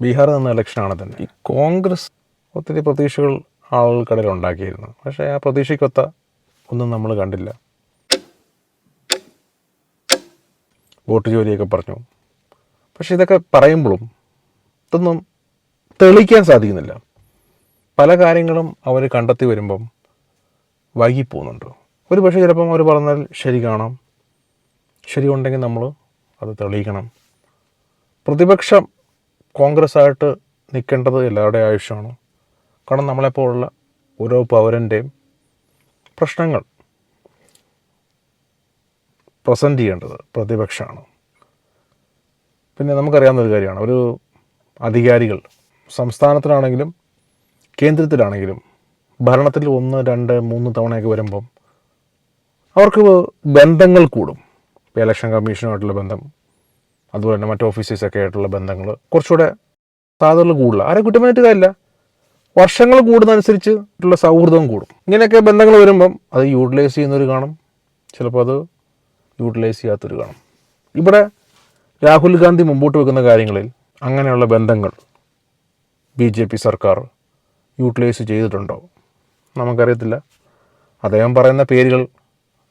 ബീഹാർ എന്ന ഇലക്ഷനാണ് തന്നെ. ഈ കോൺഗ്രസ് ഒത്തിരി പ്രതീക്ഷകൾ ആളുകൾക്കിടയിൽ ഉണ്ടാക്കിയിരുന്നു. പക്ഷേ ആ പ്രതീക്ഷയ്ക്കൊത്ത ഒന്നും നമ്മൾ കണ്ടില്ല. വോട്ട് ജോലിയൊക്കെ പറഞ്ഞു. പക്ഷെ ഇതൊക്കെ പറയുമ്പോഴും ഇതൊന്നും തെളിയിക്കാൻ സാധിക്കുന്നില്ല. പല കാര്യങ്ങളും അവർ കണ്ടെത്തി വരുമ്പം വൈകിപ്പോകുന്നുണ്ട്. ഒരു പക്ഷേ ചിലപ്പം അവർ പറഞ്ഞാൽ ശരി കാണാം. ശരി ഉണ്ടെങ്കിൽ നമ്മൾ അത് തെളിയിക്കണം. പ്രതിപക്ഷം കോൺഗ്രസ് ആയിട്ട് നിൽക്കേണ്ടത് എല്ലാവരുടെയും ആവശ്യമാണ്. കാരണം നമ്മളെപ്പോലുള്ള ഓരോ പൗരന്റെയും പ്രശ്നങ്ങൾ പ്രസന്റ് ചെയ്യേണ്ടത് പ്രതിപക്ഷമാണ്. പിന്നെ നമുക്കറിയാവുന്ന ഒരു കാര്യമാണ്. ഒരു അധികാരികൾ സംസ്ഥാനത്തിലാണെങ്കിലും കേന്ദ്രത്തിലാണെങ്കിലും ഭരണത്തിൽ ഒന്ന് രണ്ട് മൂന്ന് തവണയൊക്കെ വരുമ്പം അവർക്ക് ബന്ധങ്ങൾ കൂടും. ഇലക്ഷൻ കമ്മീഷനുമായിട്ടുള്ള ബന്ധം അതുപോലെ തന്നെ മറ്റ് ഓഫീസേഴ്സൊക്കെ ആയിട്ടുള്ള ബന്ധങ്ങൾ കുറച്ചുകൂടെ സാധ്യതകൾ കൂടുതൽ ആരെ കുറ്റമായിട്ട് കാര്യമില്ല. വർഷങ്ങൾ കൂടുന്നതനുസരിച്ച് ഉള്ള സൗഹൃദം കൂടും. ഇങ്ങനെയൊക്കെ ബന്ധങ്ങൾ വരുമ്പം അത് യൂട്ടിലൈസ് ചെയ്യുന്നവർ കാണും. ചിലപ്പോൾ അത് യൂട്ടിലൈസ് ചെയ്യാത്തവർ കാണും. ഇവിടെ രാഹുൽ ഗാന്ധി മുമ്പോട്ട് വെക്കുന്ന കാര്യങ്ങളിൽ അങ്ങനെയുള്ള ബന്ധങ്ങൾ ബി ജെ പി സർക്കാർ യൂട്ടിലൈസ് ചെയ്തിട്ടുണ്ടോ? നമുക്കറിയത്തില്ല. അദ്ദേഹം പറയുന്ന പേരുകൾ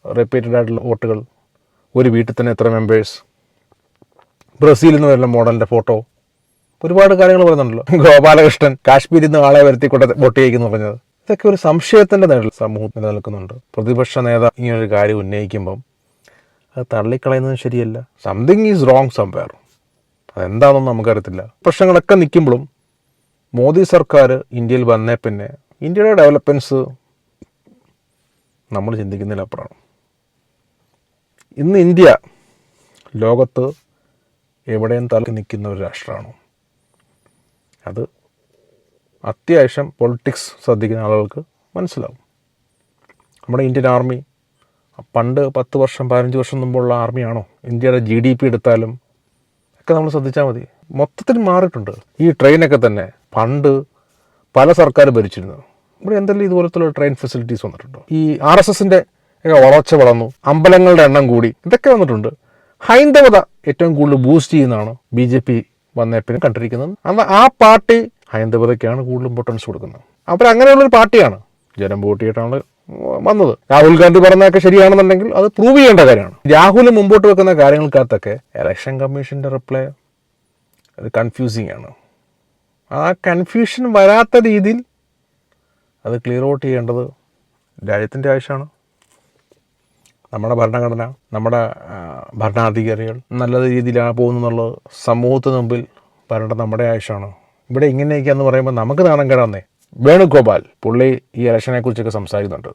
റിപ്പീറ്റഡ് ആയിട്ടുള്ള വോട്ടുകൾ ഒരു വീട്ടിൽ തന്നെ എത്ര മെമ്പേഴ്സ് ബ്രസീലിൽ നിന്ന് വരുന്ന മോഡലിന്റെ ഫോട്ടോ. ഒരുപാട് കാര്യങ്ങൾ പറയുന്നുണ്ടല്ലോ. ഗോപാലകൃഷ്ണൻ കാശ്മീരിൽ നിന്ന് ആളെ വരുത്തി കൊണ്ട് വോട്ട് ചെയ്യിക്കുന്നു പറഞ്ഞത്. ഇതൊക്കെ ഒരു സംശയത്തിന്റെ നേരിൽ സമൂഹം നിലനിൽക്കുന്നുണ്ട്. പ്രതിപക്ഷ നേതാ ഇങ്ങനൊരു കാര്യം ഉന്നയിക്കുമ്പം അത് തള്ളിക്കളയുന്നത് ശരിയല്ല. സംതിങ് ഈസ് റോങ് സംവെയർ അതെന്താണെന്ന് നമുക്കറിയത്തില്ല. പ്രശ്നങ്ങളൊക്കെ നിൽക്കുമ്പോഴും മോദി സർക്കാർ ഇന്ത്യയിൽ വന്നേ പിന്നെ ഇന്ത്യയുടെ ഡെവലപ്മെന്റ്സ് നമ്മൾ ചിന്തിക്കുന്നതിലപ്പുറമാണ്. ഇന്ന് ഇന്ത്യ ലോകത്ത് എവിടെയും തലക്ക് നിൽക്കുന്ന ഒരു രാഷ്ട്രമാണോ? അത് അത്യാവശ്യം പൊളിറ്റിക്സ് ശ്രദ്ധിക്കുന്ന ആളുകൾക്ക് മനസ്സിലാവും. നമ്മുടെ ഇന്ത്യൻ ആർമി പണ്ട് പത്ത് വർഷം പതിനഞ്ച് വർഷം മുമ്പുള്ള ആർമിയാണോ ഇന്ത്യയുടെ ജി ഡി പി എടുത്താലും ഒക്കെ നമ്മൾ ശ്രദ്ധിച്ചാൽ മതി. മൊത്തത്തിൽ മാറിയിട്ടുണ്ട്. ഈ ട്രെയിനൊക്കെ തന്നെ പണ്ട് പല സർക്കാർ ഭരിച്ചിരുന്നു. ഇവിടെ എന്തെങ്കിലും ഇതുപോലത്തുള്ള ട്രെയിൻ ഫെസിലിറ്റീസ് വന്നിട്ടുണ്ടോ? ഈ ആർ എസ് എസിന്റെ ഒക്കെ വളർച്ച വളർന്നു. അമ്പലങ്ങളുടെ എണ്ണം കൂടി. ഇതൊക്കെ വന്നിട്ടുണ്ട്. ഹൈന്ദവത ഏറ്റവും കൂടുതൽ ബൂസ്റ്റ് ചെയ്യുന്നതാണ് ബി ജെ പി വന്നേ കണ്ടിരിക്കുന്നത്. അന്ന് ആ പാർട്ടി ഹൈന്ദവതയ്ക്കാണ് കൂടുതൽ ഇമ്പോർട്ടൻസ് കൊടുക്കുന്നത്. അവർ അങ്ങനെയുള്ളൊരു പാർട്ടിയാണ് ജനം വോട്ട് ചെയ്തിട്ടാണ് വന്നത്. രാഹുൽ ഗാന്ധി പറഞ്ഞതൊക്കെ ശരിയാണെന്നുണ്ടെങ്കിൽ അത് പ്രൂവ് ചെയ്യേണ്ട കാര്യമാണ്. രാഹുൽ മുമ്പോട്ട് വെക്കുന്ന കാര്യങ്ങൾക്കകത്തൊക്കെ ഇലക്ഷൻ കമ്മീഷന്റെ റിപ്ലൈ അത് കൺഫ്യൂസിങ് ആണ്. ആ കൺഫ്യൂഷൻ വരാത്ത രീതിയിൽ അത് ക്ലിയർ ഔട്ട് ചെയ്യേണ്ടത് രാജ്യത്തിന്റെ ആവശ്യമാണ്. നമ്മുടെ ഭരണഘടന നമ്മുടെ ഭരണാധികാരികൾ നല്ല രീതിയിലാണ് പോകുന്നതെന്നുള്ളത് സമൂഹത്തിന് മുമ്പിൽ പറയേണ്ടത് നമ്മുടെ ആവശ്യമാണ്. ഇവിടെ ഇങ്ങനെയൊക്കെയാന്ന് പറയുമ്പോൾ നമുക്ക് നാണം കേടാന്നേ വേണുഗോപാൽ പുള്ളി ഈ ഇലക്ഷനെ കുറിച്ചൊക്കെ സംസാരിക്കുന്നുണ്ട്.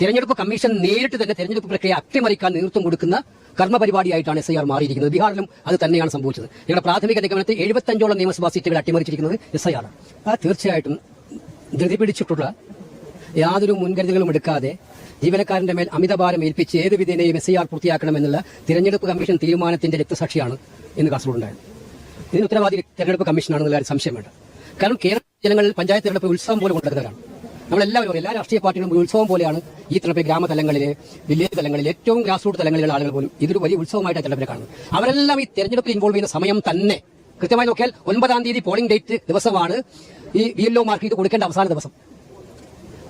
തിരഞ്ഞെടുപ്പ് കമ്മീഷൻ നേരിട്ട് തന്നെ തിരഞ്ഞെടുപ്പ് പ്രക്രിയ അട്ടിമറിക്കാൻ നേതൃത്വം കൊടുക്കുന്ന കർമ്മപരിപാടിയായിട്ടാണ് എസ് ഐ ആർ മാറിയിരിക്കുന്നത്. ബീഹാറിലും അത് തന്നെയാണ് സംഭവിച്ചത്. ഞങ്ങളുടെ പ്രാഥമിക നിഗമനത്തിൽ എഴുപത്തഞ്ചോളം നിയമസഭാ സീറ്റുകൾ അട്ടിമറിച്ചിരിക്കുന്നത് എസ് ഐ ആർ തീർച്ചയായിട്ടും ധൃതി പിടിച്ചിട്ടുള്ള യാതൊരു മുൻകരുതലുകളും എടുക്കാതെ ജീവനക്കാരന്റെ മേൽ അമിതഭാരം ഏൽപ്പിച്ച് ഏത് വിധേനയും എസ് ഐ ആർ പൂർത്തിയാക്കണമെന്നുള്ള തിരഞ്ഞെടുപ്പ് കമ്മീഷൻ തീരുമാനത്തിന്റെ രക്തസാക്ഷിയാണ് ഇന്ന് കാസർഗോഡ് ഉണ്ടായത് ഇതിന് ഉത്തരവാദി തെരഞ്ഞെടുപ്പ് കമ്മീഷനാണെന്നുള്ള സംശയം വേണ്ട. കാരണം കേരള ജനങ്ങളിൽ പഞ്ചായത്ത് തെരഞ്ഞെടുപ്പ് ഉത്സവം പോലെ കൊണ്ടുവരുന്നവരാണ്. നമ്മളെല്ലാവരും എല്ലാ രാഷ്ട്രീയ പാർട്ടികളും ഒരു ഉത്സവം പോലെയാണ് ഈ തെരഞ്ഞെടുപ്പ് ഗ്രാമതലങ്ങളിൽ വില്ലേജ് തലങ്ങളിൽ ഏറ്റവും ഗ്രാസ് റൂട്ട് തലങ്ങളിലുള്ള ആളുകൾ പോലും ഇതൊരു വലിയ ഉത്സവമായിട്ട് തെരഞ്ഞെടുപ്പ് കാണുന്നത്. അവരെല്ലാം ഈ തെരഞ്ഞെടുപ്പിൽ ഇൻവോൾവ് ചെയ്യുന്ന സമയം തന്നെ. കൃത്യമായി നോക്കിയാൽ ഒൻപതാം തീയതി പോളിംഗ് ഡേറ്റ് ദിവസമാണ് ഈ വി എൽ മാർക്ക് ഇത് കൊടുക്കേണ്ട അവസാന ദിവസം.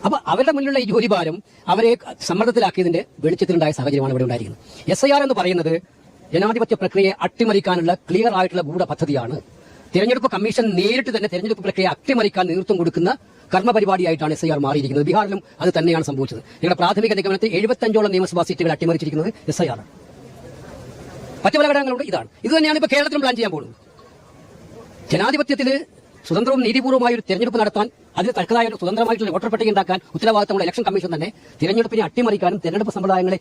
അപ്പൊ അവരുടെ മുന്നിലുള്ള ഈ ജോലിഭാരം അവരെ സമ്മർദ്ദത്തിലാക്കിയതിന്റെ വെളിച്ചത്തിലുണ്ടായ സാഹചര്യമാണ് ഇവിടെ ഉണ്ടായിരിക്കുന്നത്. എസ് ഐ ആർ എന്ന് പറയുന്നത് ജനാധിപത്യ പ്രക്രിയയെ അട്ടിമറിക്കാനുള്ള ക്ലിയർ ആയിട്ടുള്ള ഗൂഢ പദ്ധതിയാണ് തിരഞ്ഞെടുപ്പ് കമ്മീഷൻ നേരിട്ട് തന്നെ തിരഞ്ഞെടുപ്പ് പ്രക്രിയ അട്ടിമറിക്കാൻ നേതൃത്വം കൊടുക്കുന്ന കർമ്മപരിപാടിയായിട്ടാണ് എസ് ഐ ആർ മാറിയിരിക്കുന്നത്. ബീഹാറിലും അത് തന്നെയാണ് സംഭവിച്ചത്. ഞങ്ങളുടെ പ്രാഥമിക നിഗമനത്തിൽ എഴുപത്തഞ്ചോളം നിയമസഭാ സീറ്റുകൾ അട്ടിമറിച്ചിരിക്കുന്നത് എസ് ഐ ആർ മറ്റു പല ഘടകങ്ങളുണ്ട്. ഇതാണ്. ഇത് തന്നെയാണ് ഇപ്പോൾ കേരളത്തിലും പ്ലാൻ ചെയ്യാൻ പോകുന്നത്. ജനാധിപത്യത്തിൽ സ്വതന്ത്രവും നീതിപൂർവമായ ഒരു തെരഞ്ഞെടുപ്പ് നടത്താൻ അതിന് തക്കതായ ഒരു സ്വതന്ത്രമായിട്ടുള്ള വോട്ടർ പട്ടിക ഉണ്ടാക്കാൻ ഉത്തരവാദിത്തമുള്ള ഇലക്ഷൻ കമ്മീഷൻ തന്നെ തിരഞ്ഞെടുപ്പിനെ അട്ടിമറിക്കാനും തെരഞ്ഞെടുപ്പ് സമ്പ്രദായങ്ങളെ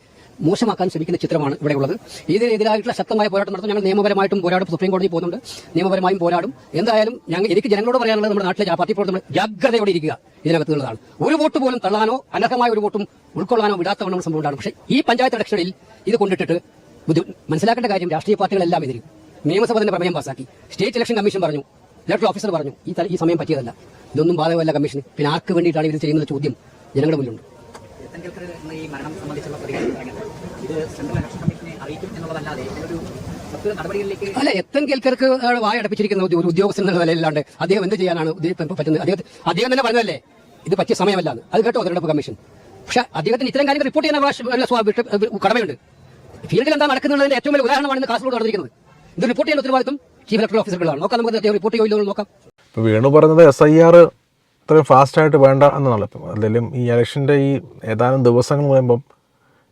മോശമാക്കാൻ ശ്രമിക്കുന്ന ചിത്രമാണ് ഇവിടെയുള്ളത് ഇതിനെതിരായിട്ടുള്ള ശക്തമായ പോരാട്ടം നടത്തും. ഞങ്ങൾ നിയമപരമായിട്ടും പോരാടും. സുപ്രീം കോടതി പോകുന്നുണ്ട്. നിയമപരമായും പോരാടും. എന്തായാലും ഞങ്ങൾ എനിക്ക് ജനങ്ങളോട് പറയാനുള്ളത് നമ്മുടെ നാട്ടിലെ പാർട്ടി പ്രവർത്തനം ജാഗ്രതയോടെ ഇരിക്കുക ഇതിനകത്തുള്ളതാണ്. ഒരു വോട്ട് പോലും തള്ളാനോ അനർഹമായ ഒരു വോട്ടും ഉൾക്കൊള്ളാനോ വിടാത്തവണ്ണം സംഭവം ഉണ്ടാകും പക്ഷേ ഈ പഞ്ചായത്ത് ഇലക്ഷനിൽ ഇത് കൊണ്ടിട്ടിട്ട് മനസ്സിലാക്കേണ്ട കാര്യം രാഷ്ട്രീയ പാർട്ടികളെല്ലാം എതിരും. നിയമസഭ തന്നെ പ്രമേയം പാസാക്കി. സ്റ്റേറ്റ് ഇലക്ഷൻ കമ്മീഷൻ പറഞ്ഞു ഇലക്ട്രൽ ഓഫീസർ പറഞ്ഞു ഈ തല ഈ സമയം പറ്റിയതല്ല. ഇതൊന്നും ബാധകമല്ല കമ്മീഷന്. പിന്നെ ആർക്ക് വേണ്ടിയിട്ടാണ് ഇത് ചെയ്യുന്ന ചോദ്യം ജനങ്ങളുടെ മുന്നിലുണ്ട്. അല്ല എത്തൻ കേൽക്കർക്ക് വായ അടപ്പിച്ചിരിക്കുന്ന ഒരു ഉദ്യോഗസ്ഥൻ എന്നുള്ള നിലയിലാണ്ട്. അദ്ദേഹം എന്ത് ചെയ്യാനാണ് പറ്റുന്നത്? അദ്ദേഹം അദ്ദേഹം തന്നെ പറഞ്ഞതല്ലേ? ഇത് പറ്റിയ സമയമല്ല അത് കേട്ടോ തെരഞ്ഞെടുപ്പ് കമ്മീഷൻ. പക്ഷെ അദ്ദേഹത്തിന് ഇത്തരം കാര്യങ്ങൾ റിപ്പോർട്ട് ചെയ്യാൻ അവകാശം കടമയുണ്ട്. ഫീൽഡിൽ എന്താ നടക്കുന്നുള്ളതിന്റെ ഏറ്റവും വലിയ ഉദാഹരണമാണ് ഇന്ന് കാസർഗോഡ് നടന്നിരിക്കുന്നത്. ഇത് റിപ്പോർട്ട് ചെയ്യാൻ ഉത്തരവാദിത്വം ചീഫ് ഇലക്ടറൽ ഓഫീസറുകളാണ് നോക്കാം നമുക്ക് റിപ്പോർട്ട് ചെയ്യുമല്ലോ നോക്കാം. വേണു പറഞ്ഞത് എസ് ഐ ആർ ഇത്രയും ഫാസ്റ്റായിട്ട് വേണ്ട എന്നാണല്ലോ. ഇപ്പം അതിലും ഈ ഇലക്ഷന്റെ ഈ ഏതാനും ദിവസങ്ങൾ പറയുമ്പം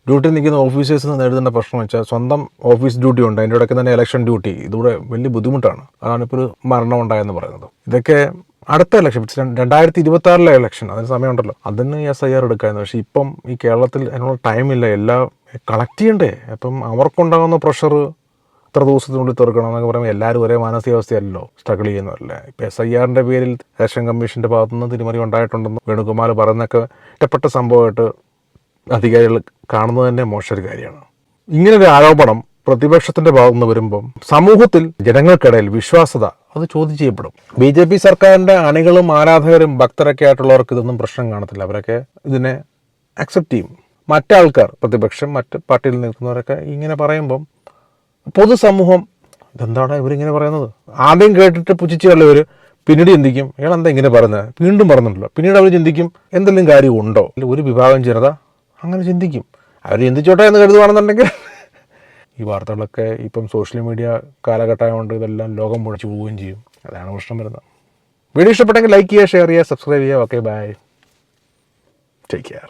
ഡ്യൂട്ടി നിൽക്കുന്ന ഓഫീസേഴ്സ് നിന്ന് നേരിടുന്ന പ്രശ്നം വെച്ചാൽ സ്വന്തം ഓഫീസ് ഡ്യൂട്ടി ഉണ്ട്. അതിന്റെ ഇടയ്ക്ക് തന്നെ ഇലക്ഷൻ ഡ്യൂട്ടി ഇതുകൂടെ വലിയ ബുദ്ധിമുട്ടാണ്. അതാണ് ഇപ്പോൾ ഒരു മരണം ഉണ്ടായെന്ന് പറയുന്നത്. ഇതൊക്കെ അടുത്ത ഇലക്ഷൻ രണ്ടായിരത്തി ഇരുപത്തി ആറിലെ ഇലക്ഷൻ അതിന് സമയമുണ്ടല്ലോ. അതിന് എസ് ഐ ആർ എടുക്കാമെന്ന് പക്ഷേ ഇപ്പം ഈ കേരളത്തിൽ അതിനുള്ള ടൈമില്ല എല്ലാം കളക്ട് ചെയ്യണ്ടേ. അപ്പം അവർക്കുണ്ടാകുന്ന പ്രഷർ ഇത്ര ദിവസത്തിനുള്ളിൽ തീർക്കണം എന്നൊക്കെ പറയുമ്പോൾ എല്ലാവരും ഒരേ മാനസികാവസ്ഥയല്ലോ സ്ട്രഗിൾ ചെയ്യുന്നതല്ലേ ഇപ്പം എസ് ഐ ആറിന്റെ പേരിൽ റേഷൻ കമ്മീഷന്റെ ഭാഗത്തുനിന്ന് തിരിമറി ഉണ്ടായിട്ടുണ്ടെന്ന് വേണുകുമാർ പറയുന്നൊക്കെ ഇഷ്ടപ്പെട്ട സംഭവമായിട്ട് അധികാരികൾ കാണുന്നത് തന്നെ മോശമൊരു കാര്യമാണ്. ഇങ്ങനൊരു ആരോപണം പ്രതിപക്ഷത്തിന്റെ ഭാഗത്തുനിന്ന് വരുമ്പം സമൂഹത്തിൽ ജനങ്ങൾക്കിടയിൽ വിശ്വാസത അത് ചോദ്യം ചെയ്യപ്പെടും. ബി ജെ പി സർക്കാരിന്റെ അണികളും ആരാധകരും ഭക്തരൊക്കെ ആയിട്ടുള്ളവർക്ക് ഇതൊന്നും പ്രശ്നം കാണത്തില്ല. അവരൊക്കെ ഇതിനെ അക്സെപ്റ്റ് ചെയ്യും. മറ്റാൾക്കാർ പ്രതിപക്ഷം മറ്റ് പാർട്ടിയിൽ നിൽക്കുന്നവരൊക്കെ ഇങ്ങനെ പറയുമ്പം പൊതുസമൂഹം ഇതെന്താണ് ഇവരിങ്ങനെ പറയുന്നത്? ആദ്യം കേട്ടിട്ട് പുച്ഛിച്ച് കള്ളവർ പിന്നീട് ചിന്തിക്കും ഇയാൾ എന്താ ഇങ്ങനെ പറയുന്നത് വീണ്ടും പറയുന്നുണ്ടല്ലോ പിന്നീട് അവർ ചിന്തിക്കും എന്തെങ്കിലും അല്ലെങ്കിൽ ഒരു വിഭാഗം ജനത അങ്ങനെ ചിന്തിക്കും. അവർ ചിന്തിച്ചോട്ടെ എന്ന് കരുതുകയാണെന്നുണ്ടെങ്കിൽ ഈ വാർത്തകളൊക്കെ ഇപ്പം സോഷ്യൽ മീഡിയ കാലഘട്ടമായതുകൊണ്ട് ഇതെല്ലാം ലോകം മുഴച്ചു പോവുകയും ചെയ്യും. അതാണ് പ്രശ്നം വരുന്നത്. വീഡിയോ ഇഷ്ടപ്പെട്ടെങ്കിൽ ലൈക്ക് ചെയ്യുക ഷെയർ ചെയ്യുക സബ്സ്ക്രൈബ് ചെയ്യുക. Okay bye. Take care